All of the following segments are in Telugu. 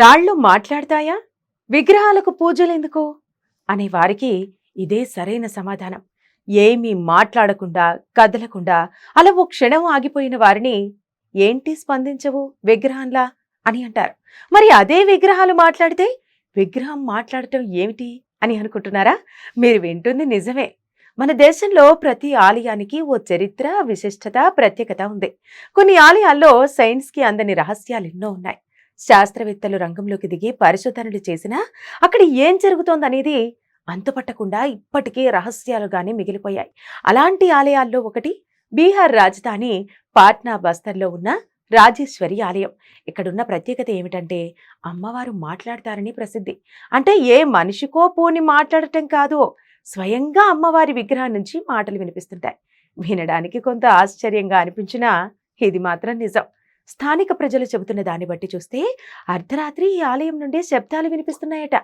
రాళ్ళు మాట్లాడతాయా? విగ్రహాలకు పూజలెందుకు? అనే వారికి ఇదే సరైన సమాధానం. ఏమీ మాట్లాడకుండా కదలకుండా అలా ఓ క్షణం ఆగిపోయిన వారిని ఏంటి స్పందించవు విగ్రహంలా అని అంటారు. మరి అదే విగ్రహాలు మాట్లాడితే విగ్రహం మాట్లాడటం ఏమిటి? అని అనుకుంటున్నారా? మీరు వింటుంది నిజమే. మన దేశంలో ప్రతి ఆలయానికి ఓ చరిత్ర విశిష్టత ప్రత్యేకత ఉంది. కొన్ని ఆలయాల్లో సైన్స్కి అందని రహస్యాలు ఎన్నో ఉన్నాయి. శాస్త్రవేత్తలు రంగంలోకి దిగి పరిశోధనలు చేసినా అక్కడ ఏం జరుగుతోందనేది అంతుపట్టకుండా ఇప్పటికీ రహస్యాలుగానే మిగిలిపోయాయి. అలాంటి ఆలయాల్లో ఒకటి బీహార్ రాజధాని పాట్నా బస్తర్లో ఉన్న రాజేశ్వరి ఆలయం. ఇక్కడున్న ప్రత్యేకత ఏమిటంటే అమ్మవారు మాట్లాడతారని ప్రసిద్ధి. అంటే ఏ మనిషికో పోని మాట్లాడటం కాదు. స్వయంగా అమ్మవారి విగ్రహం నుంచి మాటలు వినిపిస్తుంటాయి. వినడానికి కొంత ఆశ్చర్యంగా అనిపించినా ఇది మాత్రం నిజం. స్థానిక ప్రజలు చెబుతున్న దాన్ని బట్టి చూస్తే అర్ధరాత్రి ఈ ఆలయం నుండి శబ్దాలు వినిపిస్తున్నాయట.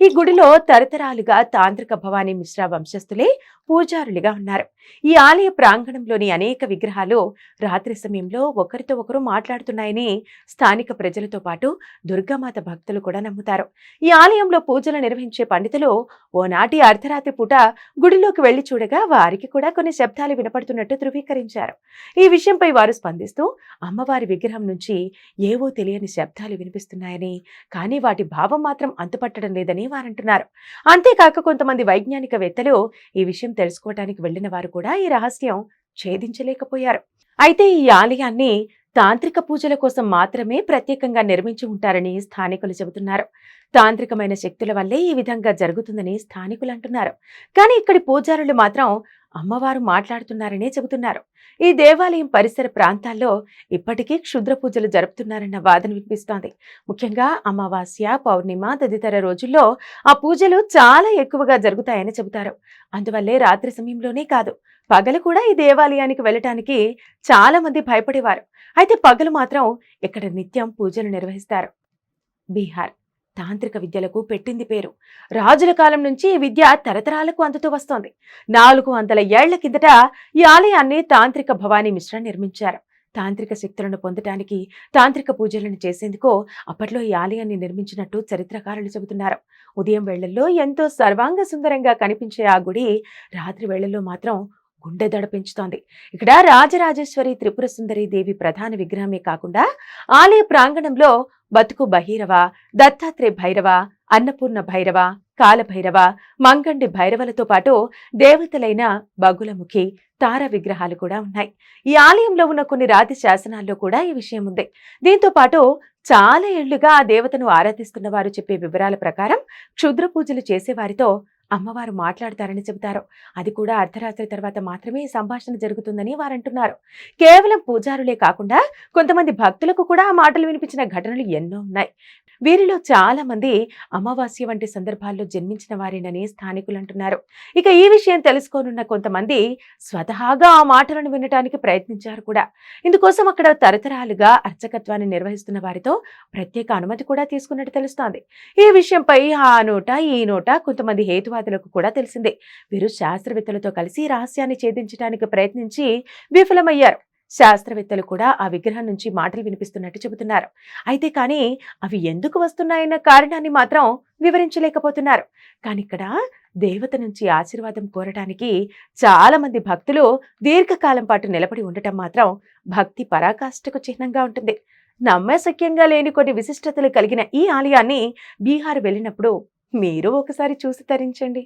ఈ గుడిలో తరతరాలుగా తాంత్రిక భవానీ మిశ్రా వంశస్థులే పూజారులుగా ఉన్నారు. ఈ ఆలయ ప్రాంగణంలోని అనేక విగ్రహాలు రాత్రి సమయంలో ఒకరితో ఒకరు మాట్లాడుతున్నాయని స్థానిక ప్రజలతో పాటు దుర్గామాత భక్తులు కూడా నమ్ముతారు. ఈ ఆలయంలో పూజలు నిర్వహించే పండితులు ఓనాటి అర్ధరాత్రి పూట గుడిలోకి వెళ్ళి చూడగా వారికి కూడా కొన్ని శబ్దాలు వినపడుతున్నట్టు ధృవీకరించారు. ఈ విషయంపై వారు స్పందిస్తూ అమ్మవారి విగ్రహం నుంచి ఏవో తెలియని శబ్దాలు వినిపిస్తున్నాయని కానీ వాటి భావం మాత్రం అంతుపట్టడం లేదని వారంటున్నారు. అంతేకాక కొంతమంది వైజ్ఞానికవేత్తలు ఈ విషయం తెలుసుకోవడానికి వెళ్ళిన వారు కూడా ఈ రహస్యం ఛేదించలేకపోయారు. అయితే ఈ ఆలయాన్ని తాంత్రిక పూజల కోసం మాత్రమే ప్రత్యేకంగా నిర్మించి ఉంటారని స్థానికులు చెబుతున్నారు. తాంత్రికమైన శక్తుల వల్లే ఈ విధంగా జరుగుతుందని స్థానికులు అంటున్నారు. కానీ ఇక్కడి పూజారులు మాత్రం అమ్మవారు మాట్లాడుతున్నారనే చెబుతున్నారు. ఈ దేవాలయం పరిసర ప్రాంతాల్లో ఇప్పటికీ క్షుద్ర పూజలు జరుపుతున్నారన్న వాదన వినిపిస్తోంది. ముఖ్యంగా అమావాస్య పౌర్ణిమ తదితర రోజుల్లో ఆ పూజలు చాలా ఎక్కువగా జరుగుతాయని చెబుతారు. అందువల్లే రాత్రి సమయంలోనే కాదు పగలు కూడా ఈ దేవాలయానికి వెళ్ళటానికి చాలా మంది భయపడేవారు. అయితే పగలు మాత్రం ఇక్కడ నిత్యం పూజలు నిర్వహిస్తారు. బీహార్ తాంత్రిక విద్యలకు పెట్టింది పేరు. రాజుల కాలం నుంచి ఈ విద్య తరతరాలకు అందుతూ వస్తోంది. నాలుగు వందల ఏళ్ళ కిందట ఈ ఆలయాన్ని తాంత్రిక భవానీ మిశ్రా నిర్మించారు. తాంత్రిక శక్తులను పొందటానికి తాంత్రిక పూజలను చేసేందుకు అప్పట్లో ఈ ఆలయాన్ని నిర్మించినట్టు చరిత్రకారులు చెబుతున్నారు. ఉదయం వేళల్లో ఎంతో సర్వాంగ సుందరంగా కనిపించే ఆ గుడి రాత్రి వేళల్లో మాత్రం గుండె దడ పెంచుతోంది. ఇక్కడ రాజరాజేశ్వరి త్రిపుర సుందరి దేవి ప్రధాన విగ్రహమే కాకుండా ఆలయ ప్రాంగణంలో బతుకు బహిరవ దత్తాత్రేయ భైరవ అన్నపూర్ణ భైరవ కాలభైరవ మంగండి భైరవలతో పాటు దేవతలైన బగులముఖి తార విగ్రహాలు కూడా ఉన్నాయి. ఈ ఆలయంలో ఉన్న కొన్ని రాతి శాసనాల్లో కూడా ఈ విషయం ఉంది. దీంతో పాటు చాలా ఏళ్ళుగా ఆ దేవతను ఆరాధిస్తున్న వారు చెప్పే వివరాల ప్రకారం క్షుద్ర పూజలు చేసేవారితో అమ్మవారు మాట్లాడతారని చెబుతారు. అది కూడా అర్ధరాత్రి తర్వాత మాత్రమే సంభాషణ జరుగుతుందని వారంటున్నారు. కేవలం పూజారులే కాకుండా కొంతమంది భక్తులకు కూడా ఆ మాటలు వినిపించిన ఘటనలు ఎన్నో ఉన్నాయి. వీరిలో చాలా మంది అమావాస్య వంటి సందర్భాల్లో జన్మించిన వారేనని స్థానికులు అంటున్నారు. ఇక ఈ విషయం తెలుసుకోనున్న కొంతమంది స్వతహాగా ఆ మాటలను వినటానికి ప్రయత్నించారు కూడా. ఇందుకోసం అక్కడ తరతరాలుగా అర్చకత్వాన్ని నిర్వహిస్తున్న వారితో ప్రత్యేక అనుమతి కూడా తీసుకున్నట్టు తెలుస్తోంది. ఈ విషయంపై ఆ నోట ఈ నోట కొంతమంది హేతువాదులకు కూడా తెలిసిందే. వీరు శాస్త్రవేత్తలతో కలిసి రహస్యాన్ని ఛేదించడానికి ప్రయత్నించి విఫలమయ్యారు. శాస్త్రవేత్తలు కూడా ఆ విగ్రహం నుంచి మాటలు వినిపిస్తున్నట్టు చెబుతున్నారు. అయితే కానీ అవి ఎందుకు వస్తున్నాయన్న కారణాన్ని మాత్రం వివరించలేకపోతున్నారు. కానీ ఇక్కడ దేవత నుంచి ఆశీర్వాదం కోరటానికి చాలామంది భక్తులు దీర్ఘకాలం పాటు నిలబడి ఉండటం మాత్రం భక్తి పరాకాష్ఠకు చిహ్నంగా ఉంటుంది. నమ్మశక్యంగా లేని కొన్ని విశిష్టతలు కలిగిన ఈ ఆలయాన్ని బీహార్ వెళ్ళినప్పుడు మీరు ఒకసారి చూసి తరించండి.